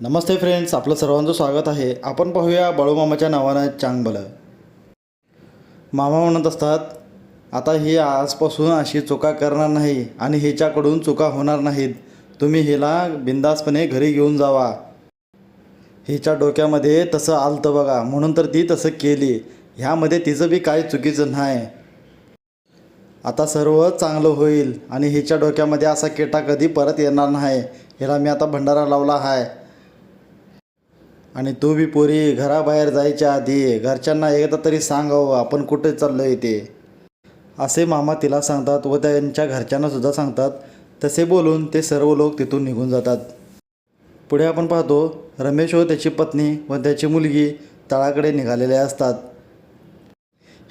नमस्ते friends आपलं सर्वांचं स्वागत आहे. आपण पाहूया बाळूमामाच्या नावानं चांगबलं. मामा म्हणत असतात आता ही आजपासून अशी चुका करणार नाही आणि हिच्याकडून चुका होणार नाहीत. तुम्ही हिला बिंदासपणे घरी घेऊन जावा. हिच्या डोक्यामध्ये तसं आलतं बघा. म्हणून तर ती तसं केली. ह्यामध्ये तिचं बी काही चुकीचं नाही. आता सर्व चांगलं होईल आणि हिच्या डोक्यामध्ये असा केटा कधी परत येणार नाही. हिला मी आता भंडारा लावला आहे. आणि तू बी पोरी घराबाहेर जायच्या आधी घरच्यांना एकदा तरी सांगावं आपण कुठे चाललो आहे ते. असे मामा तिला सांगतात व त्यांच्या घरच्यांनासुद्धा सांगतात. तसे बोलून ते सर्व लोक तिथून निघून जातात. पुढे आपण पाहतो रमेश व त्याची पत्नी व त्याची मुलगी तळाकडे निघालेले असतात.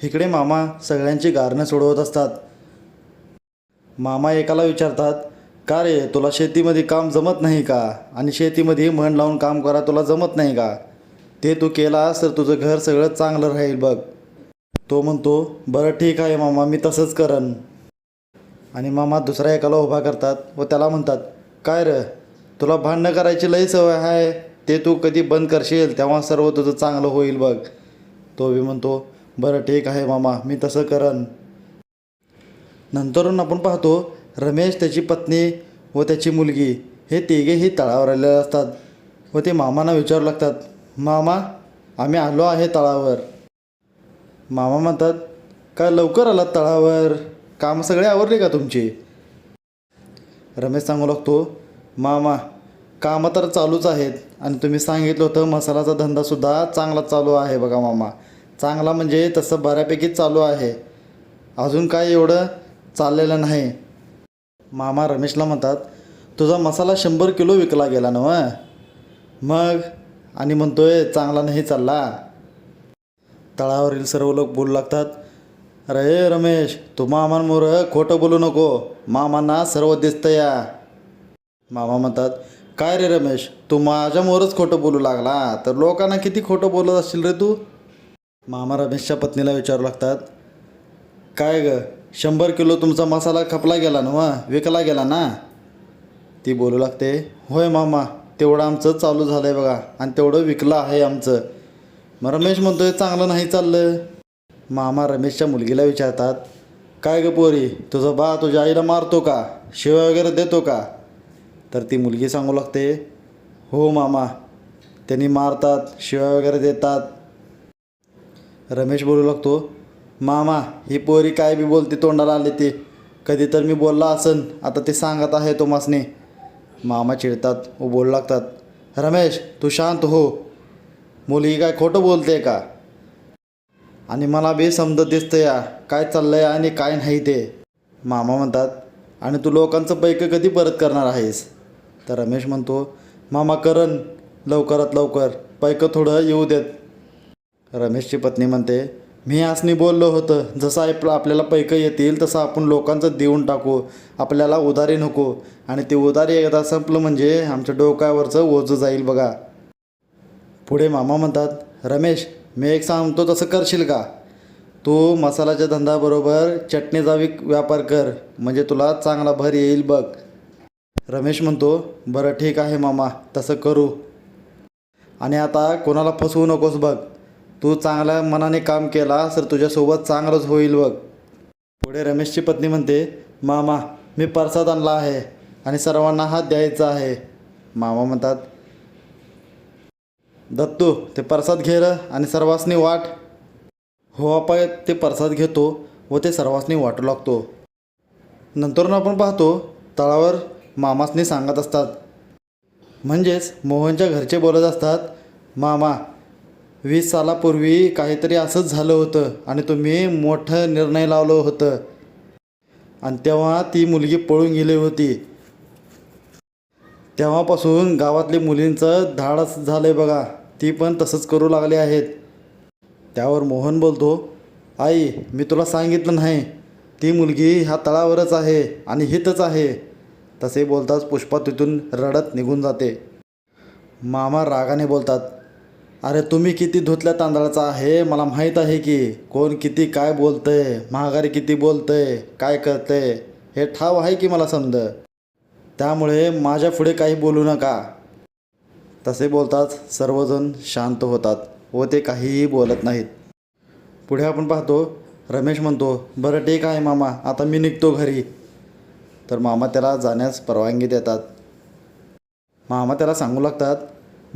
इकडे मामा सगळ्यांची गारणं सोडवत असतात. मामा एकाला विचारतात का रे? तुला शेतीमध्ये काम जमत नाही का? आणि शेतीमध्ये म्हण लावून काम करा तुला जमत नाही का? ते तू केलास तर तुझं घर सगळं चांगलं राहील बघ. तो म्हणतो बरं ठीक आहे मामा मी तसंच करन. आणि मामा दुसऱ्या एकाला उभा करतात व त्याला म्हणतात काय र? तुला भांडणं करायची लई सवय आहे ते तू कधी बंद करशील तेव्हा सर्व तुझं चांगलं होईल बघ. तो बी म्हणतो बरं ठीक आहे मामा मी तसं करन. नंतरून आपण पाहतो रमेश त्याची पत्नी व त्याची मुलगी हे तिघेही तळावर आलेले असतात व ते मामांना विचारू लागतात मामा आम्ही आलो आहे तळावर. मामा म्हणतात काय लवकर आलात तळावर? काम सगळे आवरले का तुमची? रमेश सांगू लागतो मामा कामं तर चालूच आहेत आणि तुम्ही सांगितलं होतं मसालाचा धंदासुद्धा चांगला चालू आहे बघा मामा. चांगला म्हणजे तसं बऱ्यापैकी चालू आहे. अजून काय एवढं चाललेलं नाही. मामा रमेशला म्हणतात तुझा मसाला शंभर किलो विकला गेला ना मग? आणि म्हणतोय चांगला नाही चालला. तळावरील सर्व लोक बोलू लागतात अरे रमेश तू मामांमोर खोटं बोलू नको. मामांना सर्व दिसतं या. मामा म्हणतात काय रे रमेश तू माझ्यामोरच खोटं बोलू लागला तर लोकांना किती खोटं बोलत असशील रे तू? मामा रमेशच्या पत्नीला विचारू लागतात काय ग शंभर किलो तुमचा मसाला खपला गेला ना वा विकला गेला ना? ती बोलू लागते होय मामा तेवढं आमचं चालू झालं आहे बघा आणि तेवढं विकलं आहे आमचं. मग रमेश म्हणतोय चांगलं नाही चाललं. मामा रमेशच्या मुलगीला विचारतात काय ग पोरी तुझं बा तुझ्या आईला मारतो का? शिव्या वगैरे देतो का? तर ती मुलगी सांगू लागते हो मामा. त्यांनी मारतात शिव्या वगैरे देतात. रमेश बोलू लागतो मामा ही पोरी काय बी बोलते तोंडाला आले ते. कधी तर मी बोलला असन आता ते सांगत आहे तो मासने मामा चिडतात व बोलू लागतात. रमेश तू शांत हो. मुलगी काय खोटं बोलते का? आणि मला बी समजत दिसतं या काय चाललंय आणि काय नाही ते. मामा म्हणतात आणि तू लोकांचं पैक कधी परत करणार आहेस? तर रमेश म्हणतो मामा करन लवकरात लवकर पैक थोडं येऊ देत. रमेशची पत्नी म्हणते मी असनी बोललो होतं जसं आप आपल्याला पैकं येतील तसं आपण लोकांचं देऊन टाकू. आपल्याला उधारी नको. आणि ते उधारी एकदा संपलं म्हणजे आमच्या डोक्यावरचं ओझं जाईल बघा. पुढे मामा म्हणतात रमेश मी एक सांगतो तसं करशील का? तू मसाल्याच्या धंद्याबरोबर चटणीचा विक व्यापार कर म्हणजे तुला चांगला भर येईल बघ. रमेश म्हणतो बरं ठीक आहे मामा तसं करू. आणि आता कोणाला फसवू नकोस बघ. तू चांगल्या मनाने काम केला तर तुझ्यासोबत चांगलंच होईल बघ. पुढे रमेशची पत्नी म्हणते मामा मी परसाद आणला आहे आणि सर्वांना हात द्यायचा आहे. मामा म्हणतात दत्तू ते प्रसाद घे आणि सर्वांसनी वाट. हो आपा ते प्रसाद घेतो व ते सर्वांसनी वाटू लागतो. नंतरून आपण पाहतो तळावर मामासनी सांगत असतात म्हणजेच मोहनच्या घरचे बोलत असतात मामा वीस सालापूर्वी काहीतरी असंच झालं होतं आणि तुम्ही मोठं निर्णय लावलं होतं. आणि तेव्हा ती मुलगी पळून गेली होती. तेव्हापासून गावातली मुलींचं धाडस झालं आहे बघा. ती पण तसंच करू लागले आहेत. त्यावर मोहन बोलतो आई मी तुला सांगितलं नाही. ती मुलगी ह्या तळावरच आहे आणि हितच आहे. तसे बोलताच पुष्पा तिथून रडत निघून जाते. मामा रागाने बोलतात अरे तुम्ही किती धुतल्या तांदळाचा? आहे मला माहीत आहे की. कोण किती काय बोलतंय? महागारी किती बोलतंय? काय करतंय? हे ठाव आहे की मला समज त्यामुळे माझ्या पुढे काही बोलू नका. तसे बोलताच सर्वजण शांत होतात व ते काहीही बोलत नाहीत. पुढे आपण पाहतो. रमेश म्हणतो बरं ठीक आहे मामा आता मी निघतो घरी. तर मामा त्याला जाण्यास परवानगी देतात. मामा त्याला सांगू लागतात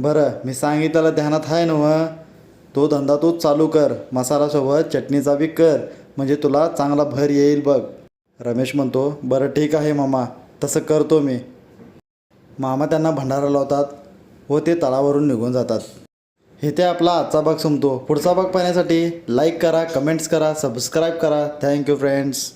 बरं मी सांगितलं ध्यानात आहे ना तो धंदा तूच चालू कर. मसालासोबत चटणीचा बी कर. म्हणजे तुला चांगला भर येईल बघ. रमेश म्हणतो बरं ठीक आहे मामा. तसं करतो मी. मामा त्यांना भंडारा लावतात व ते तळावरून निघून जातात. इथे आपला आजचा भाग संपतो पुढचा भाग पाहण्यासाठी लाईक करा कमेंट्स करा सबस्क्राईब करा. Thank you friends